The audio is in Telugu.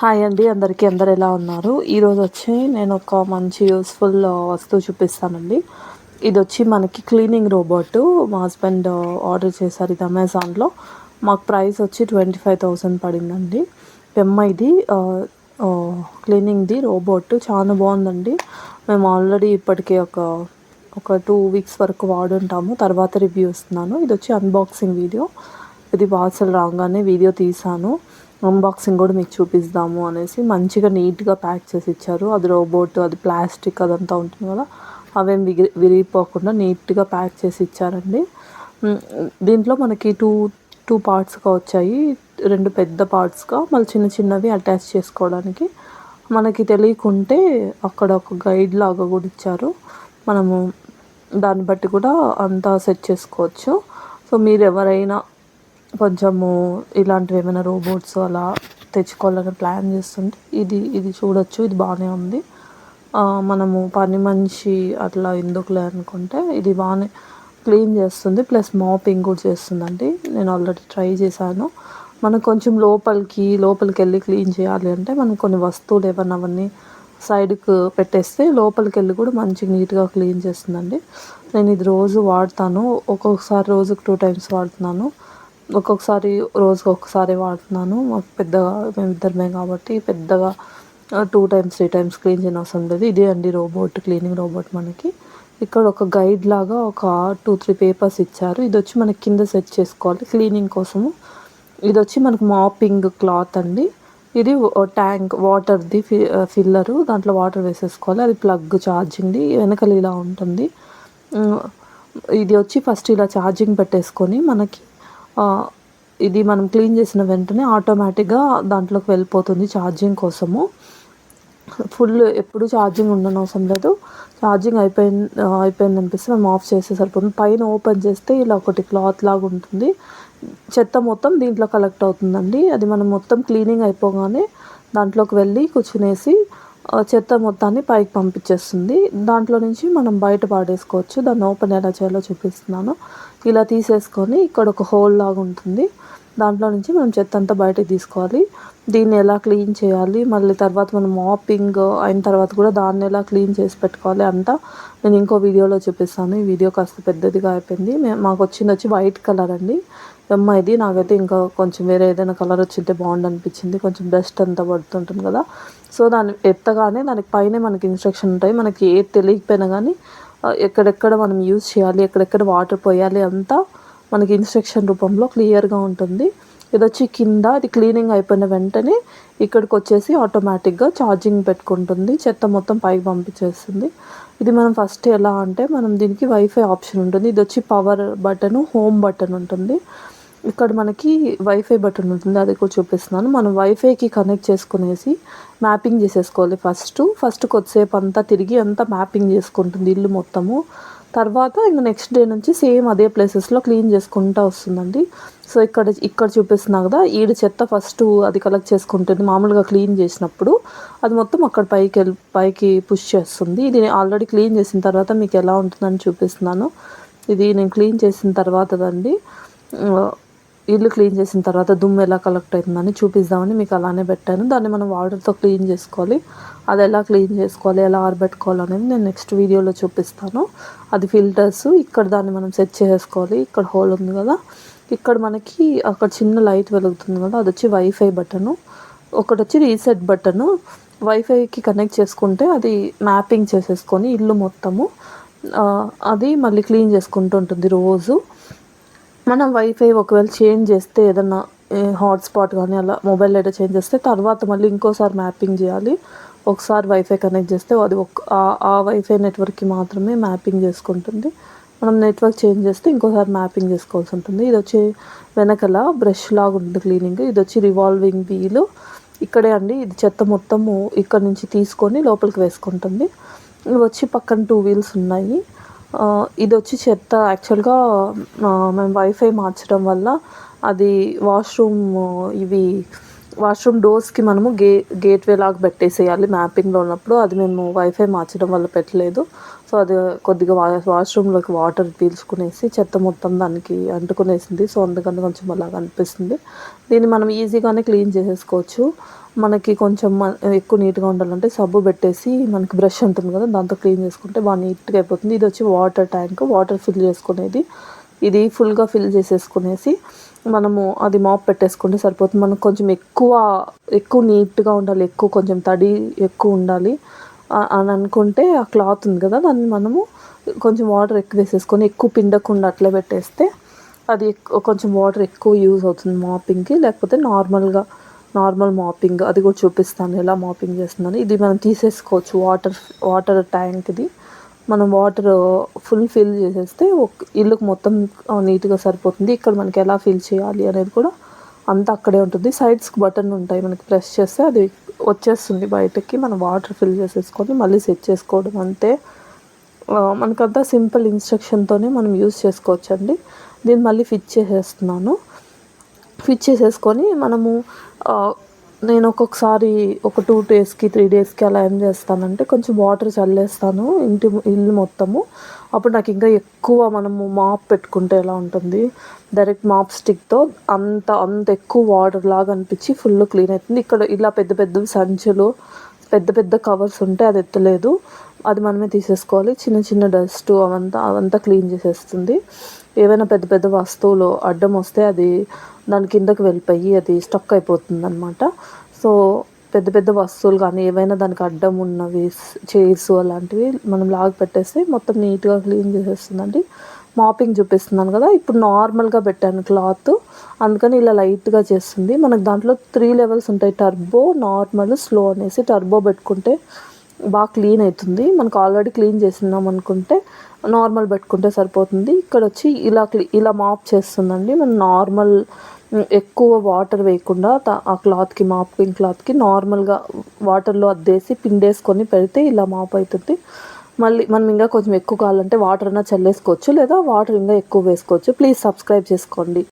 హాయ్ అండి అందరికీ అందరు ఎలా ఉన్నారు? ఈరోజు వచ్చి నేను ఒక మంచి యూస్ఫుల్ వస్తువు చూపిస్తానండి. ఇది వచ్చి మనకి క్లీనింగ్ రోబోట్ మా హస్బెండ్ ఆర్డర్ చేశారు ఇది అమెజాన్లో మాకు ప్రైస్ వచ్చి ట్వంటీ ఫైవ్ థౌసండ్ పడిందండి ఇది క్లీనింగ్ది రోబోట్ చాలా బాగుందండి. మేము ఆల్రెడీ ఇప్పటికే ఒక ఒక టూ వీక్స్ వరకు వాడుంటాము. తర్వాత రివ్యూ ఇస్తున్నాను. ఇది వచ్చి అన్బాక్సింగ్ వీడియో ఇది పార్సల్ రాగానే వీడియో తీసాను. అన్బాక్సింగ్ కూడా మీకు చూపిస్తాము అనేసి మంచిగా నీట్గా ప్యాక్ చేసి ఇచ్చారు. అది రోబోట్ అది ప్లాస్టిక్ అదంతా ఉంటుంది కదా. అవేం విగి విరిగిపోకుండా నీట్గా ప్యాక్ చేసి ఇచ్చారండి. దీంట్లో మనకి టూ టూ పార్ట్స్గా వచ్చాయి. రెండు పెద్ద పార్ట్స్గా మళ్ళీ చిన్న చిన్నవి అటాచ్ చేసుకోవడానికి. మనకి తెలియకుంటే అక్కడ ఒక గైడ్ లాగా కూడా ఇచ్చారు. మనము దాన్ని బట్టి కూడా అంతా సెట్ చేసుకోవచ్చు. సో మీరు ఎవరైనా కొంచెము ఇలాంటివి ఏమైనా రోబోట్స్ అలా తెచ్చుకోవాలని ప్లాన్ చేస్తుంటే ఇది ఇది చూడొచ్చు ఇది బాగానే ఉంది. మనము పని మనిషి అట్లా ఎందుకులే అనుకుంటే ఇది బాగానే క్లీన్ చేస్తుంది ప్లస్ మాపింగ్ కూడా చేస్తుందండి. నేను ఆల్రెడీ ట్రై చేశాను. మనం కొంచెం లోపలికి లోపలికి వెళ్ళి క్లీన్ చేయాలి అంటే మనం కొన్ని వస్తువులు ఏమన్నా అవన్నీ సైడ్కి పెట్టేస్తే లోపలికి వెళ్ళి కూడా మంచిగా నీట్గా క్లీన్ చేస్తుందండి. నేను ఇది రోజు వాడతాను. ఒక్కొక్కసారి రోజుకు టూ టైమ్స్ వాడుతున్నాను. ఒక్కొక్కసారి రోజుకి ఒక్కసారి వాడుతున్నాను. మాకు పెద్దగా మేము ఇద్దరమే కాబట్టి పెద్దగా two times three times clean చేయని అవసరం లేదు. ఇదే అండి రోబోట్ క్లీనింగ్ రోబోట్ మనకి. ఇక్కడ ఒక గైడ్ లాగా ఒక టూ త్రీ పేపర్స్ ఇచ్చారు. ఇది వచ్చి మనకి కింద సెట్ చేసుకోవాలి క్లీనింగ్ కోసము. ఇది వచ్చి మనకు మాపింగ్ క్లాత్ అండి. ఇది ట్యాంక్ వాటర్ది ఫి ఫిల్లరు. దాంట్లో వాటర్ వేసేసుకోవాలి. అది ప్లగ్ ఛార్జింగ్ది. వెనకలు ఇలా ఉంటుంది. ఇది వచ్చి ఫస్ట్ ఇలా ఛార్జింగ్ పెట్టేసుకొని మనకి ఇది మనం క్లీన్ చేసిన వెంటనే ఆటోమేటిక్గా దాంట్లోకి వెళ్ళిపోతుంది ఛార్జింగ్ కోసము. ఫుల్ ఎప్పుడు ఛార్జింగ్ ఉండని అవసరం లేదు. ఛార్జింగ్ అయిపోయింది అయిపోయింది అనిపిస్తే మేము ఆఫ్ చేస్తే సరిపోతుంది. పైన ఓపెన్ చేస్తే ఇలా ఒకటి క్లాత్ లాగా ఉంటుంది. చెత్త మొత్తం దీంట్లో కలెక్ట్ అవుతుందండి. అది మనం మొత్తం క్లీనింగ్ అయిపోగానే దాంట్లోకి వెళ్ళి కూర్చునేసి చెత్త మొత్తాన్ని పైకి పంపించేస్తుంది. దాంట్లో నుంచి మనం బయట పాడేసుకోవచ్చు. దాన్ని ఓపెన్ ఎలా చేయాలో చూపిస్తున్నాను. ఇలా తీసేసుకొని ఇక్కడ ఒక హోల్ లాగా ఉంటుంది. దాంట్లో నుంచి మనం చెత్త అంతా బయటకు తీసుకోవాలి. దీన్ని ఎలా క్లీన్ చేయాలి? మళ్ళీ తర్వాత మనం మాపింగ్ అయిన తర్వాత కూడా దాన్ని ఎలా క్లీన్ చేసి పెట్టుకోవాలి అంతా నేను ఇంకో వీడియోలో చూపిస్తాను. ఈ వీడియో కాస్త పెద్దదిగా అయిపోయింది. మాకు వచ్చింది వచ్చి వైట్ కలర్ అండి. అమ్మాయిది నాకైతే ఇంకా కొంచెం వేరే ఏదైనా కలర్ వచ్చింటే బాగుండు అనిపించింది కొంచెం డస్ట్ అంతా పడుతుంటుంది కదా. సో దాన్ని ఎత్తగానే దానికి పైన మనకి ఇన్స్ట్రక్షన్ ఉంటాయి. మనకి ఏది తెలియకపోయినా కానీ ఎక్కడెక్కడ మనం యూజ్ చేయాలి ఎక్కడెక్కడ వాటర్ పోయాలి అంతా మనకి ఇన్స్ట్రక్షన్ రూపంలో క్లియర్గా ఉంటుంది. ఇది వచ్చి కింద అది క్లీనింగ్ అయిపోయిన వెంటనే ఇక్కడికి వచ్చేసి ఆటోమేటిక్గా ఛార్జింగ్ పెట్టుకుంటుంది. చెత్త మొత్తం పైకి పంపించేస్తుంది. ఇది మనం ఫస్ట్ ఎలా అంటే మనం దీనికి వైఫై ఆప్షన్ ఉంటుంది. ఇది వచ్చి పవర్ బటన్ హోమ్ బటన్ ఉంటుంది. ఇక్కడ మనకి వైఫై బటన్ ఉంటుంది. అది కూడా చూపిస్తున్నాను. మనం వైఫైకి కనెక్ట్ చేసుకునేసి మ్యాపింగ్ చేసేసుకోవాలి ఫస్ట్ ఫస్ట్ కొద్దిసేపు అంతా తిరిగి అంతా మ్యాపింగ్ చేసుకుంటుంది ఇల్లు మొత్తము. తర్వాత ఇంక నెక్స్ట్ డే నుంచి సేమ్ అదే ప్లేసెస్లో క్లీన్ చేసుకుంటూ వస్తుందండి. సో ఇక్కడ ఇక్కడ చూపిస్తున్నా కదా ఈడు చెత్త ఫస్ట్ అది కలెక్ట్ చేసుకుంటుంది మామూలుగా క్లీన్ చేసినప్పుడు. అది మొత్తం అక్కడ పైకి వెళ్ళి పైకి పుష్ చేస్తుంది. ఇది ఆల్రెడీ క్లీన్ చేసిన తర్వాత మీకు ఎలా ఉంటుందని చూపిస్తున్నాను. ఇది నేను క్లీన్ చేసిన తర్వాతదండి ఇల్లు క్లీన్ చేసిన తర్వాత దుమ్ము ఎలా కలెక్ట్ అవుతుందని చూపిద్దామని మీకు అలానే పెట్టాను. దాన్ని మనం వాటర్తో క్లీన్ చేసుకోవాలి. అది ఎలా క్లీన్ చేసుకోవాలి ఎలా ఆరబెట్టుకోవాలి అనేది నేను నెక్స్ట్ వీడియోలో చూపిస్తాను. అది ఫిల్టర్స్ ఇక్కడ దాన్ని మనం సెట్ చేసుకోవాలి. ఇక్కడ హోల్ ఉంది కదా. ఇక్కడ మనకి అక్కడ చిన్న లైట్ వెలుగుతుంది కదా. అది వచ్చి వైఫై బటను ఒకటి వచ్చి రీసెట్ బటను వైఫైకి కనెక్ట్ చేసుకుంటే అది మ్యాపింగ్ చేసేసుకొని ఇల్లు మొత్తము అది మళ్ళీ క్లీన్ చేసుకుంటూ ఉంటుంది రోజు. మనం వైఫై ఒకవేళ చేంజ్ చేస్తే ఏదన్నా హాట్స్పాట్ కానీ అలా మొబైల్ డేటా చేంజ్ చేస్తే తర్వాత మళ్ళీ ఇంకోసారి మ్యాపింగ్ చేయాలి. ఒకసారి వైఫై కనెక్ట్ చేస్తే అది ఒక ఆ వైఫై నెట్వర్క్కి మాత్రమే మ్యాపింగ్ చేసుకుంటుంది. మనం నెట్వర్క్ చేంజ్ చేస్తే ఇంకోసారి మ్యాపింగ్ చేసుకోవాల్సి ఉంటుంది. ఇది వచ్చి వెనకల బ్రష్ లాగా ఉంటుంది క్లీనింగ్ ఇది వచ్చి రివాల్వింగ్ వీలు ఇక్కడే అండి ఇది చెత్త మొత్తము ఇక్కడ నుంచి తీసుకొని లోపలికి వేసుకుంటుంది. ఇవి వచ్చి పక్కన టూ వీల్స్ ఉన్నాయి. ఇది వచ్చి చెత్త. యాక్చువల్గా మేము వైఫై మార్చడం వల్ల అది వాష్రూమ్ ఇవి వాష్రూమ్ డోర్స్కి మనము గే గేట్వే లాగా పెట్టేసేయాలి. మ్యాపింగ్లో ఉన్నప్పుడు అది మేము వైఫై మార్చడం వల్ల పెట్టలేదు. సో అది కొద్దిగా వా వాష్రూమ్లోకి వాటర్ పీల్చుకునేసి చెత్త మొత్తం దానికి అంటుకునేసింది. సో అందుకని కొంచెం అలా అనిపిస్తుంది. దీన్ని మనం ఈజీగానే క్లీన్ చేసేసుకోవచ్చు. మనకి కొంచెం ఎక్కువ నీట్గా ఉండాలంటే సబ్బు పెట్టేసి మనకి బ్రష్ ఉంటుంది కదా దాంతో క్లీన్ చేసుకుంటే బాగా నీట్గా అయిపోతుంది. ఇది వచ్చి వాటర్ ట్యాంక్. వాటర్ ఫిల్ చేసుకునేది ఇది ఫుల్గా ఫిల్ చేసేసుకునేసి మనము అది మాప్ పెట్టేసుకుంటే సరిపోతుంది. మనకు కొంచెం ఎక్కువ ఎక్కువ నీట్గా ఉండాలి. ఎక్కువ కొంచెం తడి ఎక్కువ ఉండాలి. అని అనుకుంటే ఆ క్లాత్ ఉంది కదా దాన్ని మనము కొంచెం వాటర్ ఎక్కువ వేసేసుకొని ఎక్కువ పిండకుండా అట్లా పెట్టేస్తే అది కొంచెం వాటర్ ఎక్కువ యూజ్ అవుతుంది మాపింగ్కి లేకపోతే నార్మల్గా నార్మల్ మాపింగ్ అది కూడా చూపిస్తాను ఎలా మాపింగ్ చేస్తుందని. ఇది మనం తీసేసుకోవచ్చు వాటర్ వాటర్ ట్యాంక్ది మనం వాటర్ ఫుల్ ఫిల్ చేసేస్తే ఒక ఇల్లుకు మొత్తం నీట్గా సరిపోతుంది. ఇక్కడ మనకి ఎలా ఫిల్ చేయాలి అనేది కూడా అంతా అక్కడే ఉంటుంది. సైడ్స్కి బటన్ ఉంటాయి మనకి ప్రెస్ చేస్తే అది వచ్చేస్తుంది బయటకి. మనం వాటర్ ఫిల్ చేసేసుకొని మళ్ళీ సెట్ చేసుకోవడం అంతే. మనకంతా సింపుల్ ఇన్స్ట్రక్షన్తోనే మనం యూజ్ చేసుకోవచ్చు అండి దీన్ని మళ్ళీ ఫిట్ చేసేస్తున్నాను. ఫిట్ చేసేసుకొని మనము నేను ఒక్కొక్కసారి ఒక టూ డేస్కి త్రీ డేస్కి అలా ఏం చేస్తానంటే కొంచెం వాటర్ చల్లేస్తాను ఇంటి ఇల్లు మొత్తము. అప్పుడు నాకు ఇంకా ఎక్కువ మనము మాప్ పెట్టుకుంటే ఎలా ఉంటుంది? డైరెక్ట్ మాప్ స్టిక్తో అంత అంత ఎక్కువ వాటర్ లాగా అనిపించి ఫుల్ క్లీన్ అవుతుంది ఇక్కడ ఇలా పెద్ద పెద్ద సంచులు పెద్ద పెద్ద కవర్స్ ఉంటే అది ఎత్తలేదు. అది మనమే తీసేసుకోవాలి. చిన్న చిన్న డస్ట్ అవంతా అవంతా క్లీన్ చేసేస్తుంది. ఏవైనా పెద్ద పెద్ద వస్తువులు అడ్డం వస్తే అది దాని కిందకు వెళ్ళిపోయి అది స్టక్ అయిపోతుంది అనమాట సో పెద్ద పెద్ద వస్తువులు కానీ ఏవైనా దానికి అడ్డం ఉన్నవి చైర్స్ అలాంటివి మనం లాగి పెట్టేస్తే మొత్తం నీట్గా క్లీన్ చేసేస్తుందండి. మాపింగ్ చూపిస్తున్నాను కదా ఇప్పుడు నార్మల్గా పెట్టాను క్లాత్. అందుకని ఇలా లైట్గా చేస్తుంది. మనకు దాంట్లో త్రీ లెవెల్స్ ఉంటాయి. టర్బో నార్మల్ స్లో అనేసి టర్బో పెట్టుకుంటే బాగా క్లీన్ అవుతుంది. మనకు ఆల్రెడీ క్లీన్ చేసినాం అనుకుంటే నార్మల్ పెట్టుకుంటే సరిపోతుంది. ఇక్కడ వచ్చి ఇలా ఇలా మాప్ చేస్తుందండి. మనం నార్మల్ ఎక్కువ వాటర్ వేయకుండా ఆ క్లాత్కి మాపింగ్ క్లాత్కి నార్మల్గా వాటర్లో అద్దేసి పిండేసుకొని పెడితే ఇలా మాప్ అవుతుంది మళ్ళీ మనం ఇంకా కొంచెం ఎక్కువ కావాలంటే వాటర్ అన్నా చల్లేసుకోవచ్చు లేదా వాటర్ ఇంకా ఎక్కువ వేసుకోవచ్చు. ప్లీజ్ సబ్స్క్రైబ్ చేసుకోండి.